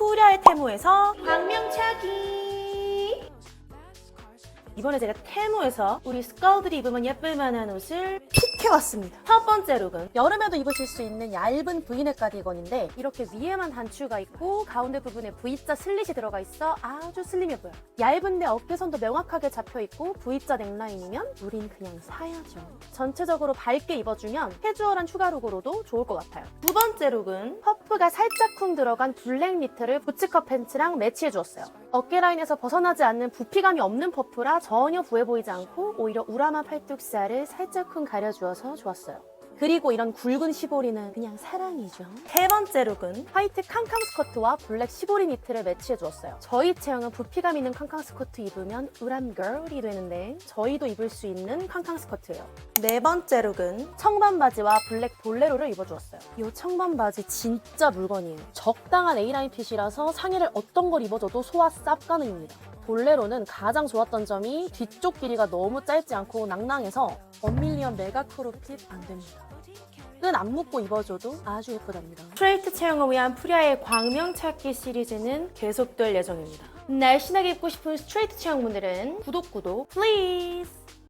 푸랴의 테무에서 광명차기 이번에 제가 테무에서 우리 스컬들이 입으면 예쁠 만한 옷을 픽해왔습니다. 첫 번째 룩은 여름에도 입으실 수 있는 얇은 브이넥 가디건인데 이렇게 위에만 단추가 있고 가운데 부분에 V자 슬릿이 들어가 있어 아주 슬림해 보여요. 얇은데 어깨선도 명확하게 잡혀있고 V자 넥라인이면 우린 그냥 사야죠. 전체적으로 밝게 입어주면 캐주얼한 추가 룩으로도 좋을 것 같아요. 두 번째 룩은 퍼프가 살짝 쿵 들어간 블랙 니트를 부츠컷 팬츠랑 매치해 주었어요. 어깨 라인에서 벗어나지 않는 부피감이 없는 퍼프라 전혀 부해 보이지 않고 오히려 우라마 팔뚝살을 살짝쿵 가려주어서 좋았어요. 그리고 이런 굵은 시보리는 그냥 사랑이죠. 세 번째 룩은 화이트 캉캉 스커트와 블랙 시보리 니트를 매치해 주었어요. 저희 체형은 부피감 있는 캉캉 스커트 입으면 우람 걸이 되는데 저희도 입을 수 있는 캉캉 스커트예요. 네 번째 룩은 청반 바지와 블랙 볼레로를 입어주었어요. 이 청반 바지 진짜 물건이에요. 적당한 A라인 핏이라서 상의를 어떤 걸 입어줘도 소화 쌉 가능입니다. 볼레로는 가장 좋았던 점이 뒤쪽 길이가 너무 짧지 않고 낭낭해서 원밀리언 메가 크롭 핏 안 됩니다. 끈안 묶고 입어줘도 아주 예쁘답니다. 스트레이트 체형을 위한 프리아의 광명 찾기 시리즈는 계속될 예정입니다. 날씬하게 입고 싶은 스트레이트 체형분들은 구독 구독 플리즈!